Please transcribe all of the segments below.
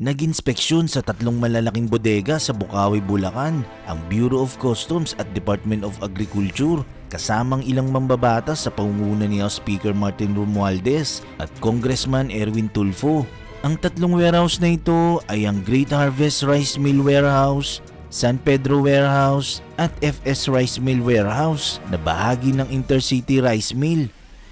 Nag-inspeksyon sa tatlong malalaking bodega sa Bukawi, Bulacan ang Bureau of Customs at Department of Agriculture kasamang ilang mambabatas sa pangunguna ni House Speaker Martin Romualdez at Congressman Erwin Tulfo. Ang tatlong warehouse na ito ay ang Great Harvest Rice Mill Warehouse, San Pedro Warehouse at FS Rice Mill Warehouse na bahagi ng Intercity Rice Mill.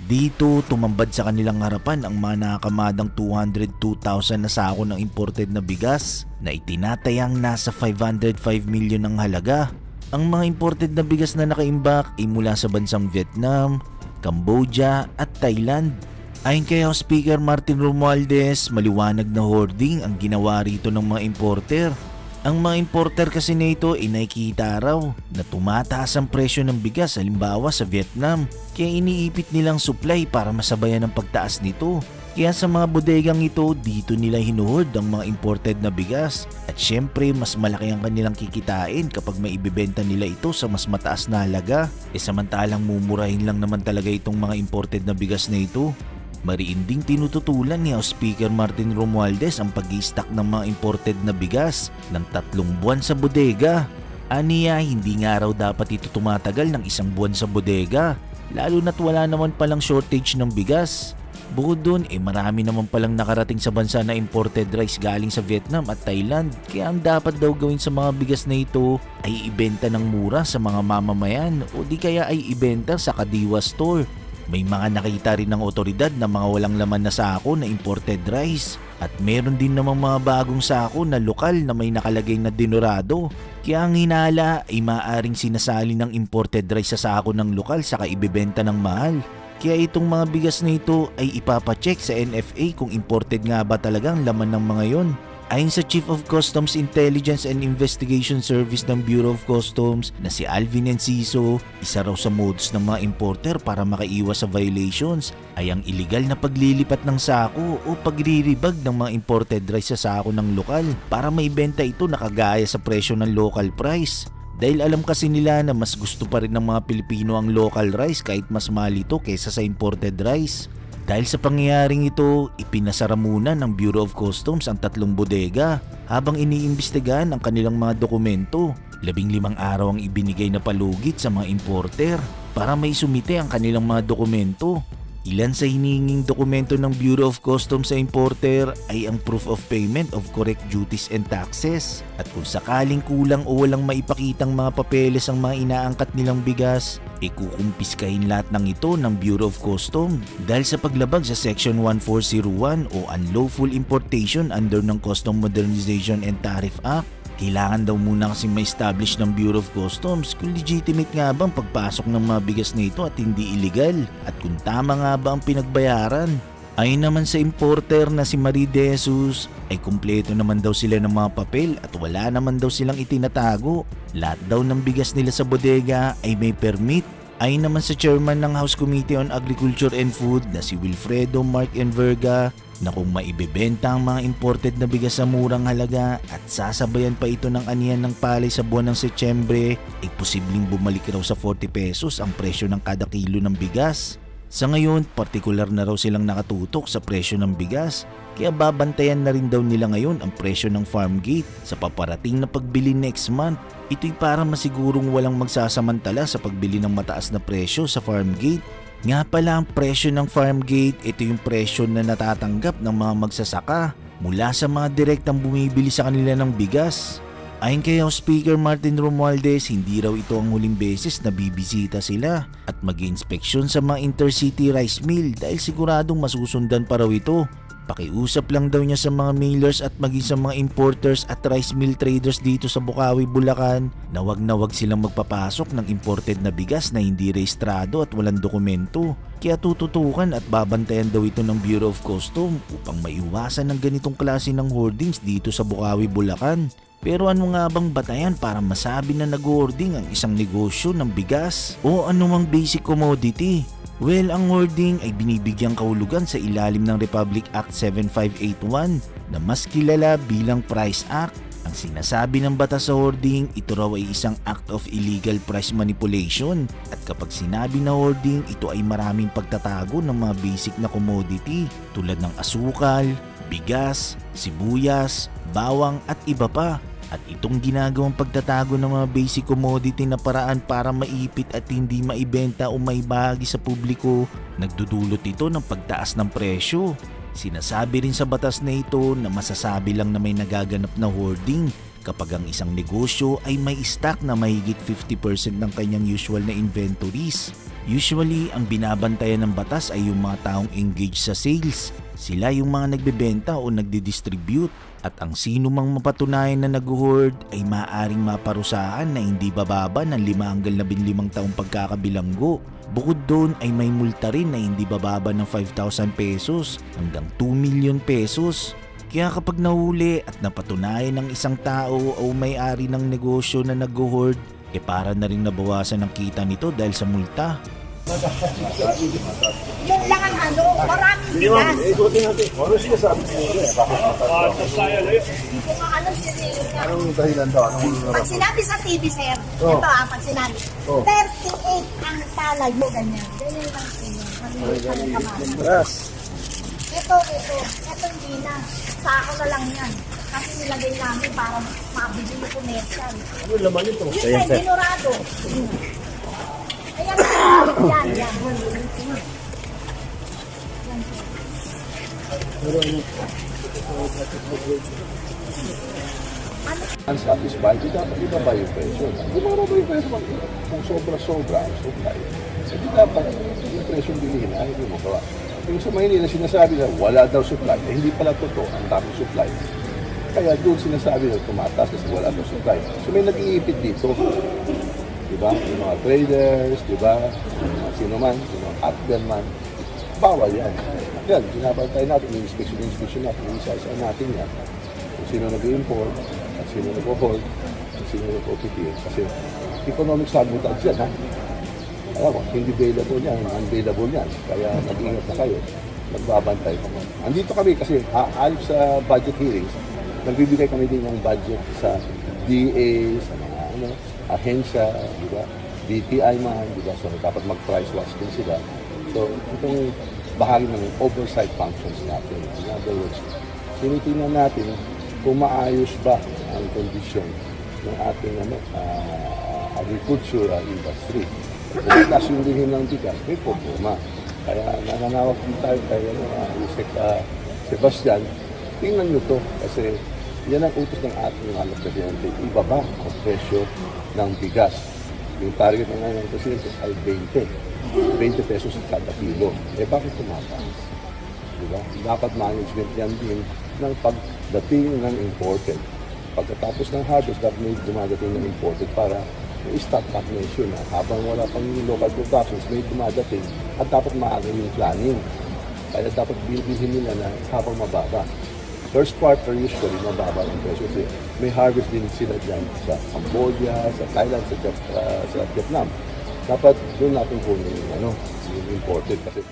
Dito tumambad sa kanilang harapan ang mga nakakamadang 202,000 na sako ng imported na bigas na itinatayang nasa 505 million ang halaga. Ang mga imported na bigas na nakaimbak ay mula sa bansang Vietnam, Cambodia at Thailand. Ayon kay House Speaker Martin Romualdez, maliwanag na hoarding ang ginawa rito ng mga importer. Ang mga importer kasi nito ay nakikita raw na tumataas ang presyo ng bigas halimbawa sa Vietnam kaya iniipit nilang supply para masabayan ang pagtaas nito. Kaya sa mga bodegang ito, dito nila hinuhord ang mga imported na bigas. At syempre, mas malaki ang kanilang kikitain kapag may ibibenta nila ito sa mas mataas na halaga. E samantalang mumurahin lang naman talaga itong mga imported na bigas na ito. Mariinding tinututulan ni House Speaker Martin Romualdez ang pag stock ng mga imported na bigas ng tatlong buwan sa bodega. Aniya, hindi nga raw dapat ito tumatagal ng isang buwan sa bodega, lalo na't wala naman palang shortage ng bigas. Bukod doon, eh marami naman palang nakarating sa bansa na imported rice galing sa Vietnam at Thailand. Kaya ang dapat daw gawin sa mga bigas na ito ay ibenta ng mura sa mga mamamayan o di kaya ay ibenta sa Kadiwa Store. May mga nakita rin ng otoridad na mga walang laman na sako na imported rice. At meron din namang mga bagong sako na lokal na may nakalagay na dinorado. Kaya ang hinala ay maaring sinasali ng imported rice sa sako ng lokal saka ibebenta ng mahal. Kaya itong mga bigas na ito ay ipapacheck sa NFA kung imported nga ba talagang laman ng mga yon. Ayon sa Chief of Customs Intelligence and Investigation Service ng Bureau of Customs na si Alvin Enciso, isa raw sa modus ng mga importer para makaiwas sa violations ay ang illegal na paglilipat ng sako o pagriribag ng mga imported rice sa sako ng lokal para maibenta ito nakagaya sa presyo ng local price. Dahil alam kasi nila na mas gusto pa rin ng mga Pilipino ang local rice kahit mas mahal ito kaysa sa imported rice. Dahil sa pangyayaring ito, ipinasara muna ng Bureau of Customs ang tatlong bodega habang iniimbestigahan ang kanilang mga dokumento. Labing limang araw ang ibinigay na palugit sa mga importer para may sumite ang kanilang mga dokumento. Ilan sa hininging dokumento ng Bureau of Customs sa importer ay ang proof of payment of correct duties and taxes. At kung sakaling kulang o walang maipakitang mga papeles ang mga inaangkat nilang bigas, ikukumpiskahin lahat ng ito ng Bureau of Customs dahil sa paglabag sa Section 1401 o Unlawful Importation under ng Custom Modernization and Tariff Act. Kailangan daw muna kasi ma-establish ng Bureau of Customs kung legitimate nga ba ang pagpasok ng mga bigas na ito at hindi illegal at kung tama nga ba ang pinagbayaran. Ayon naman sa importer na si Marie De Jesus ay kumpleto naman daw sila ng mga papel at wala naman daw silang itinatago. Lahat daw ng bigas nila sa bodega ay may permit. Ayon naman sa chairman ng House Committee on Agriculture and Food na si Wilfredo Mark Enverga na kung maibebenta ang mga imported na bigas sa murang halaga at sasabayan pa ito ng anihan ng palay sa buwan ng Setyembre, ay posibleng bumalik raw sa 40 pesos ang presyo ng kada kilo ng bigas. Sa ngayon, partikular na raw silang nakatutok sa presyo ng bigas, kaya babantayan na rin daw nila ngayon ang presyo ng farm gate sa paparating na pagbili next month. Ito'y para masigurong walang magsasamantala sa pagbili ng mataas na presyo sa farm gate nga pala ang presyo ng farm gate, ito yung presyo na natatanggap ng mga magsasaka mula sa mga direktang bumibili sa kanila ng bigas. Ayon kay House Speaker Martin Romualdez, hindi raw ito ang huling beses na bibisita sila at mag inspeksyon sa mga intercity rice mill dahil siguradong masusundan pa raw ito. Pakiusap lang daw niya sa mga mailers at maging sa mga importers at rice mill traders dito sa Bukawi, Bulacan na wag na wag silang magpapasok ng imported na bigas na hindi rehistrado at walang dokumento. Kaya tututukan at babantayan daw ito ng Bureau of Custom upang maiwasan ng ganitong klase ng hoardings dito sa Bukawi, Bulacan. Pero ano nga bang batayan para masabi na nag-hoarding ang isang negosyo ng bigas o anumang basic commodity? Well, ang hoarding ay binibigyang kahulugan sa ilalim ng Republic Act 7581 na mas kilala bilang Price Act. Ang sinasabi ng batas sa hoarding, ito raw ay isang act of illegal price manipulation at kapag sinabi na hoarding, ito ay maraming pagtatago ng mga basic na commodity tulad ng asukal, bigas, sibuyas, bawang at iba pa. At itong ginagawang pagtatago ng mga basic commodity na paraan para maipit at hindi maibenta o maibahagi sa publiko, nagdudulot ito ng pagtaas ng presyo. Sinasabi rin sa batas na ito na masasabi lang na may nagaganap na hoarding kapag ang isang negosyo ay may stock na mahigit 50% ng kanyang usual na inventories. Usually, ang binabantayan ng batas ay yung mga taong engaged sa sales. Sila yung mga nagbebenta o nagdi-distribute at ang sino mang mapatunayan na nag-hoard ay maaring maparusahan na hindi bababa ng 5 hanggang 15 taong pagkakabilanggo. Bukod doon ay may multa rin na hindi bababa ng 5,000 pesos hanggang 2 million pesos. Kaya kapag nahuli at napatunayan ng isang tao o may-ari ng negosyo na nag-hoard, e para na rin nabawasan ang kita nito dahil sa multa. Yung lang ang ano, maraming bigas. Ikutin natin. Ano sinasabi niyo? Bakit matatrabaho? Hindi ko alam si niya. Anong dahilan daw? Anong Pag sinabi sa TV, sir, Oh. ito ah, pag sinabi, Oh. 38 ang palay mo, ganyan. Ganyan lang yun. Yes. Ito, ito, ito hindi na. Sa ako na lang yan. Kasi nilagay namin para mabili yung commercial. Ano laman nito? Yun na, dinurado. Yan, yan. unsatisfied, di dapat ibaba yung presyo. Kung mababa yung presyo, kung sobra-sobra ang supply, hindi dapat yung presyo bilihin ay hindi mo gawa. Yung sa Maynila, sinasabi na wala daw supply, eh, hindi pala totoo, ang daming supply. Kaya doon sinasabi na tumataas kasi wala daw supply. So may nag-iipit dito. Di ba? Yung mga traders, di ba? Yung sino man, yung mga hotbell man. Bawal yan. Yan, binabantay natin, yung inspection, inspection natin, isa-isa natin yan kung sino nag-import, at sino nag-hold, at sino nag-OPT. Kasi economic sabotage yan, ha? Alam mo, hindi available yan, unavailable yan. Kaya mag-ingat na kayo. Magbabantay ka mo. Andito kami kasi ha, ayon sa budget hearings, nagbibigay kami din ng budget sa DA, sa mga ano, ahensya, di ba? DTI man, di ba? So, dapat mag-price watch din sila. So, itong bahagi ng oversight functions natin. In other words, tinitingnan natin kung maayos ba ang kondisyon ng ating ano, ah, agricultural industry. Mataas yung bilhin ng bigas, may problema. Kaya nananawag din tayo kay ano, uh, Isek ah, Sebastian, tingnan nyo to kasi yan ang utos ng ating mga presidente. Ibaba ang presyo ng bigas. Yung target ng ng presidente ay 20. 20 pesos kada kilo. Eh bakit tumataas? Diba? Dapat management yan din ng pagdating ng imported. Pagkatapos ng harvest, dapat may dumadating ng imported para may stop back nation na habang wala pang local productions, may dumadating at dapat maaga yung planning. Kaya dapat bilbilhin nila na habang mababa. First quarter usually mababa ang presyo kasi may harvest din sila dyan sa Cambodia, sa Thailand, sa, Jap- ah, sa Vietnam. Dapat doon natin kunin yung, ano, yung imported kasi